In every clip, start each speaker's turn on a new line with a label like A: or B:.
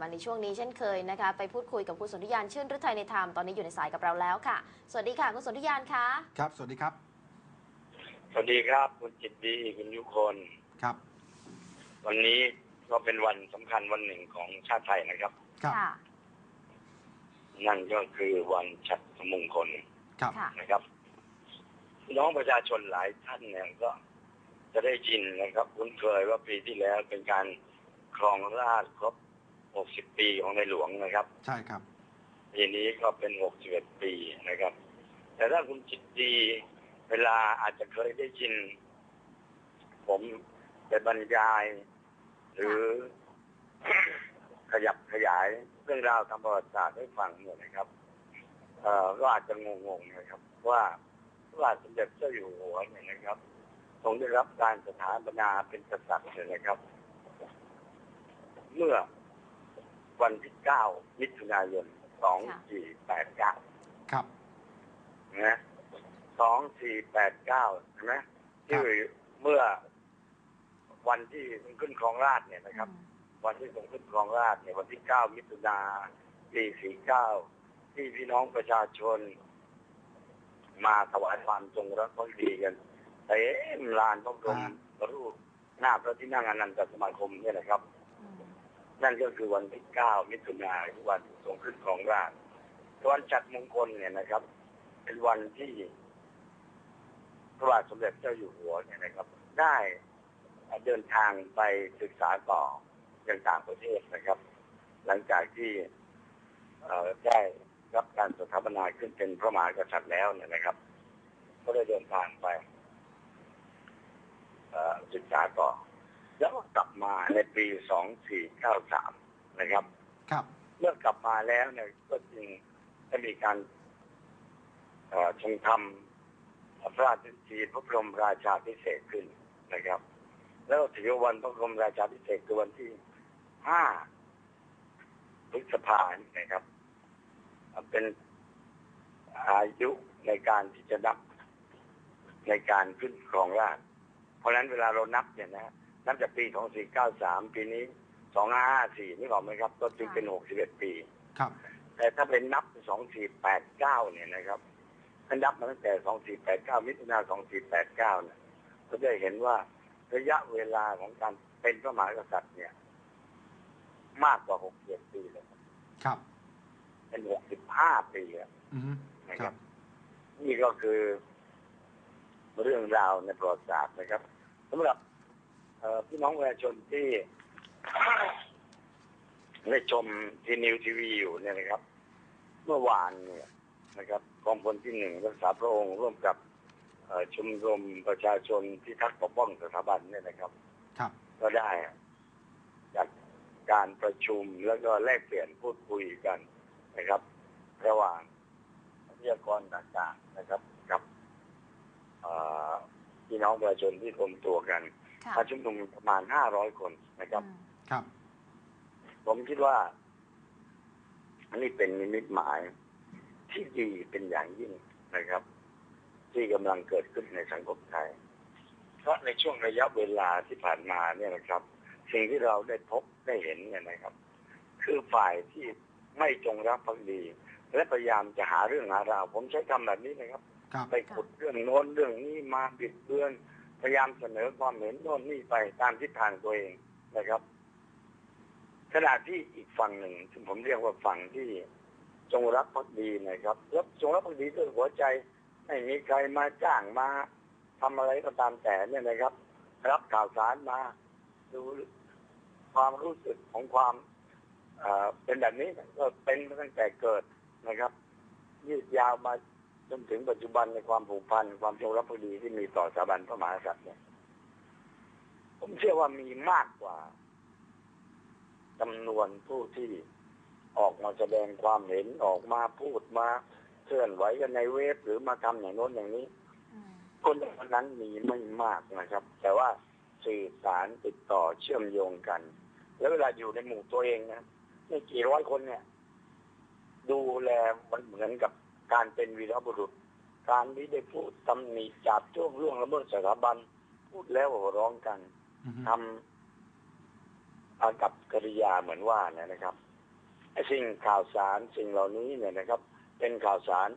A: มาในช่วงนี้เช่นเคยนะคะ ไปพูดคุยกับคุณสนธิยานชื่นฤทัยในธรรมตอนนี้อยู่ในสายกับเราแล้วค่ะ สวัสดีค่ะคุณสนธิยานคะ
B: ครับสวัสดีครับ
C: สวัสดีครับคุณจิตดีคุณยุคน
B: ครับ
C: วันนี้ก็เป็นวันสำคัญวันหนึ่งของชาติไทยนะครับ
B: ครับ
A: ค่ะ
C: นั่นก็คือวันฉัตรมงคล
B: ครับ
A: ค่ะ
C: นะครับพี่น้องประชาชนหลายท่านเนี่ยก็จะได้ยินนะครับ คุ้นเคยว่าปีที่แล้วเป็นการครองราชย์ครบ 60 ปีของในหลวงนะครับ
B: ใช่ครับ
C: ปีนี้ก็เป็น 61 ปีนะครับ แต่ถ้าคุณจิตดีเวลาอาจจะเคยได้ยิน ผมไปบรรยาย หรือขยับขยายเรื่องราวทางประวัติศาสตร์ให้ฟังเนี่ยนะครับเอ่อก็อาจจะงงๆนะครับ ว่าพระบาทสมเด็จเจ้าอยู่หัวเนี่ยนะครับทรงได้รับการสถาปนาเป็นกษัตริย์เนี่ยนะครับ เมื่อ วันที่9มิถุนายน2489
B: ครับ
C: นะ2489ใช่ไหมที่เมื่อวันที่ทรงขึ้นครองราชย์เนี่ยนะครับ วันที่ทรงขึ้นครองราชย์เนี่ยวันที่9มิถุนาปี49ที่พี่น้องประชาชน มาถวายความจงรักภักดีกันเต็มลานพระบรมรูปหน้าพระที่นั่งอนันตสมาคมเนี่ยนะครับ
A: อืม
C: นั่นก็คือวันที่9มิถุนายนวันทรงขึ้นครองราชวันจัดมงคลเนี่ยนะครับ เป็นวันที่พระบาทสมเด็จเจ้าอยู่หัวเนี่ยนะครับ ได้เดินทางไปศึกษาต่อยังต่างประเทศนะครับ หลังจากที่เอได้รับการสถาปนาขึ้นเป็นพระมหากษัตริย์แล้วเนี่ยนะครับ ก็ได้เดินทางไปศึกษาต่อ แล้วก็กลับมาในปี 2493 นะครับ
B: ครับ
C: เมื่อกลับมาแล้วเนี่ยก็จึงได้มีการเอ่อทรงทำพระราชพิธีพระบรมราชาพิเศษกขึ้นนะครับ แล้วถือว่าวันพระบรมราชาพิเศษกคือวันที่ห้าพฤษภาคมนะครับ เป็นอายุในการที่จะนับในการขึ้นครองราชย์เพราะฉะนั้นเวลาเรานับเนี่ยนะ นับจากปี 2493 ปีนี้ 2554นี่บอกไหมครับ ก็จึงเป็น 61 ปี
B: ครับ
C: แต่ถ้าเป็นนับ 2489 เนี่ยนะครับถ้านับมาตั้งแต่ 2489 มิถุนา2489 เนี่ย ก็จะเห็นว่าระยะเวลาของการเป็นพระมหากษัตริย์เนี่ย มากกว่า 61 ปีเลย
B: ครับ
C: เป็น 65 ปีอะ
B: อืม
C: นะ
B: ค
C: ค
B: รั
C: รับบนี่ก็คือเรื่องราวในประวัติศาสตร์นะครับสำหรับเอ่อ พี่น้องประชาชนที่ได้ชมทีนิวทีวีอยู่เนี่ยนะครับ เมื่อวานเนี่ยนะครับกองพลที่หนึ่งรักษาพระองค์ร่วมกับเอ่อชมรมประชาชนที่ทักปกป้องสถาบันเนี่ยนะครับ
B: ครับ
C: ก็ได้จัดการประชุมแล้วก็แลกเปลี่ยนพูดคุยกันนะครับ ระหว่างวิทยากรต่างๆนะครับ กับเอ่อพี่น้องประชาชนที่รวมตัวกัน
A: ค่ะ
C: มาชุมนุมประมาณ500คนนะครับ
A: อืม
B: ครับ
C: ผมคิดว่า อันนี้เป็นนิมิตหมายที่ดีเป็นอย่างยิ่งนะครับ ที่กำลังเกิดขึ้นในสังคมไทย เพราะในช่วงระยะเวลาที่ผ่านมาเนี่ยนะครับ สิ่งที่เราได้พบได้เห็นเนี่ยนะครับ คือฝ่ายที่ไม่จงรักภักดี และพยายามจะหาเรื่องหาราวผมใช้คำแบบนี้นะครับ
B: ครับ
C: ไปขุดเรื่องโน้นเรื่องนี้มาบิดเบือน พยายามเสนอความเห็นโน้นนี่ไปตามทิศทางตัวเองนะครับ ขณะที่อีกฝั่งหนึ่งซึ่งผมเรียกว่าฝั่งที่จงรักภักดีนะครับแล้วจงรักภักดีด้วยหัวใจไม่มีใครมาจ้างมาทำอะไรก็ตามแต่เนี่ยนะครับ รับข่าวสารมาดูความรู้สึกของความเอ่อเป็นแบบนี้ก็เป็นตั้งแต่เกิดนะครับยืดยาวมา จนถึงปัจจุบันในความผูกพันความจงรักภักดีที่มีต่อสถาบันพระมหากษัตริย์เนี่ยผมเชื่อว่ามีมากกว่าจำนวนผู้ที่ออกมาแสดงความเห็นออกมาพูดมาเคลื่อนไหวกันในเว็บหรือมาทำอย่างโน้นอย่างนี้ คนเหล่านั้นมีไม่มากนะครับ แต่ว่าสื่อสารติดต่อเชื่อมโยงกัน แล้วเวลาอยู่ในหมู่ตัวเองนะไม่กี่ร้อยคนเนี่ย ดูแลมันเหมือนกับ การเป็นวีรบุรุษ การที่ได้พูดตำหนิจับจ้วงล่วงละเมิดสถาบัน พูดแล้วหัวเร้องกัน
B: อืม
C: ทำอากับกริยาเหมือนว่าเนี่ยนะครับอ้สิ่งข่าวสารสิ่งเหล่านี้เนี่ยนะครับ เป็นข่าวสาร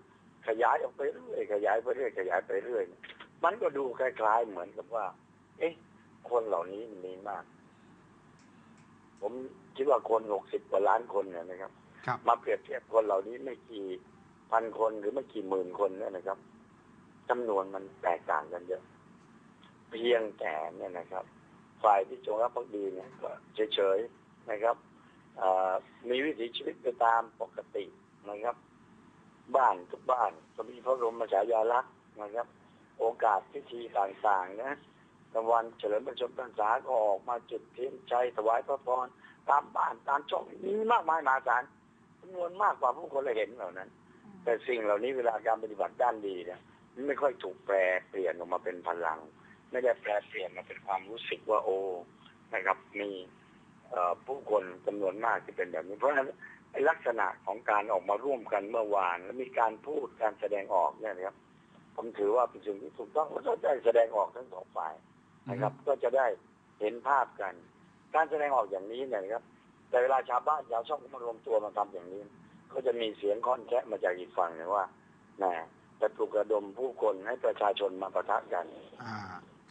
C: ขยายออกไปเรื่อยขยายไปเรื่อยขยายไปเรื่อย มันก็ดูคล้าย ๆ เหมือนกับว่า เอ๊ะ คนเหล่านี้มีมาก ผมคิดว่าคนหกสิบกว่าล้านคนเนี่ยนะครับ
B: ครับ
C: มาเปรียบเทียบคนเหล่านี้ไม่กี่ พันคนหรือไม่กี่หมื่นคนเนี่ยนะครับจำนวนมันแตกต่างกันเยอะเพียงแต่เนี่ยนะครับ ฝ่ายที่จงรักภักดีเนี่ยก็เฉยๆนะครับมีวิถีชีวิตไปตามปกตินะครับ บ้านทุกบ้านก็มีพระบรมฉายาลักษณ์นะครับ โอกาสพิธีต่างๆนะรางวัลเฉลิมพระชนมพรรษาก็ออกมาจุดเทียนชัยถวายพระพรตามบ้านตามช่องมีมากมายมหาศาลจำนวนมากกว่าผู้คนเราเห็นเหล่านั้น แต่สิ่งเหล่านี้เวลาการปฏิบัติด้านดีเนี่ยมันไม่ค่อยถูกแปลเปลี่ยนออกมาเป็นพลัง ไม่ได้แปลเปลี่ยนมาเป็นความรู้สึกว่าโอ้นะครับ มีเอ่อผู้คนจำนวนมากที่เป็นแบบนี้ เพราะฉะนั้นไอ้ลักษณะของการออกมาร่วมกันเมื่อวาน และมีการพูดการแสดงออกเนี่ยนะครับ ผมถือว่าเป็นสิ่งที่ถูกต้องและก็ได้แสดงออกทั้งสองฝ่ายนะครับ ก็จะได้เห็นภาพกัน การแสดงออกอย่างนี้เนี่ยนะครับ แต่เวลาชาวบ้านชาวช่องเขามารวมตัวมาทำอย่างนี้ ก็จะมีเสียงค่อนแคะมาจากอีกฝั่งหนึ่งว่าแหมจะปลุกระดมผู้คนให้ประชาชนมาประทะกัน
B: อ่า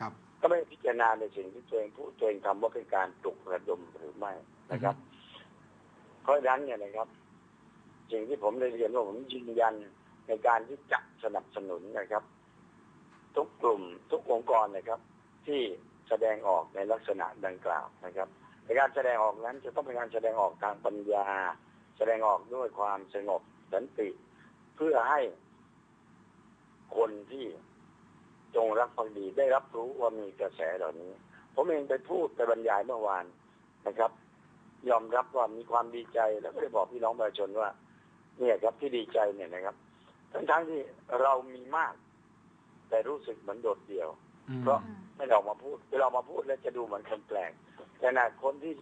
B: ครับ
C: ก็ไม่พิจารณาในสิ่งที่ตัวเองพูดตัวเองทำว่าเป็นการปลุกระดมหรือไม่นะครับ เพราะฉะนั้นเนี่ยนะครับ สิ่งที่ผมได้เรียนว่าผมยืนยันในการที่จะสนับสนุนนะครับ ทุกกลุ่มทุกองค์กรนะครับ ที่แสดงออกในลักษณะดังกล่าวนะครับในการแสดงออกนั้นจะต้องเป็นการแสดงออกทางปัญญา แสดงออกด้วยความสงบสันติ เพื่อให้คนที่จงรักภักดีได้รับรู้ว่ามีกระแสเหล่านี้ ผมเองไปพูดไปบรรยายเมื่อวานนะครับ ยอมรับว่ามีความดีใจแล้วก็ได้บอกพี่น้องประชาชนว่า เนี่ยครับที่ดีใจเนี่ยนะครับ ทั้งทั้งๆที่เรามีมาก แต่รู้สึกเหมือนโดดเดี่ยว
B: อืม
C: เพราะไม่ได้ออกมาพูดเวลาออกมาพูดแล้วจะดูเหมือนคนแปลกแต่ขนาดคนที่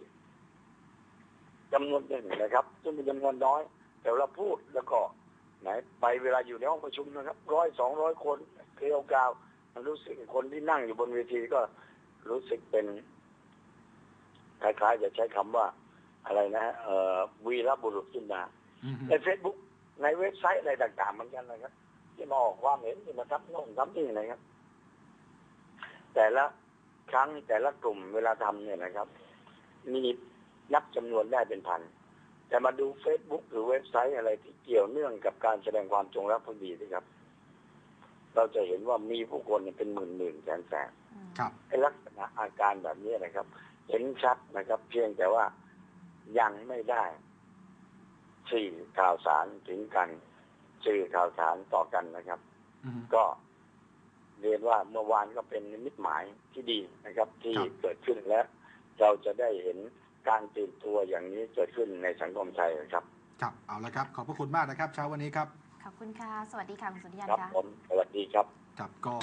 C: จำนวนหนึ่งนะครับ ซึ่งมีจำนวนน้อย แต่เราพูดแล้วก็ไหนไปเวลาอยู่ในห้องประชุมนะครับร้อยสองร้อยคนเกลียวกราวมันรู้สึกคนที่นั่งอยู่บนเวทีก็รู้สึกเป็นคล้ายๆจะใช้คำว่าอะไรนะเอ่อวีรบุรุษขึ้นมา
B: อืม
C: ในเฟซบุ๊กในเว็บไซต์อะไรต่างๆเหมือนกันนะครับ ที่มาออกความเห็นที่มาทับโน่นทับนี่นะครับ แต่ละครั้งแต่ละกลุ่มเวลาทำเนี่ยนะครับ มี นับจำนวนได้เป็นพัน แต่มาดูเฟซบุ๊กหรือเว็บไซต์อะไรที่เกี่ยวเนื่องกับการแสดงความจงรักภักดีนะครับ เราจะเห็นว่ามีผู้คนเนี่ยเป็นหมื่นหมื่นๆแสนแสน
B: ครับ
C: ไอ้ลักษณะอาการแบบนี้นะครับ เห็นชัดนะครับ เพียงแต่ว่ายังไม่ได้สื่อข่าวสารถึงกันสื่อข่าวสารต่อกันนะครับ
B: อืม
C: ก็เรียนว่าเมื่อวานก็เป็นนิมิตหมายที่ดีนะครับ ที่
B: ครับ
C: เกิดขึ้นและเราจะได้เห็น การตื่นตัวอย่างนี้เกิดขึ้นในสังคมไทยครับ
B: ครับเอาละครับ ขอบพระคุณมากนะครับ เช้าวันนี้ครับ
A: ขอบคุณค่ะ สวัสดีค่ะ คุณสุริยัน
C: ครับ
A: ค่ะ
C: ผมสวัสดีครับ
B: ครับก็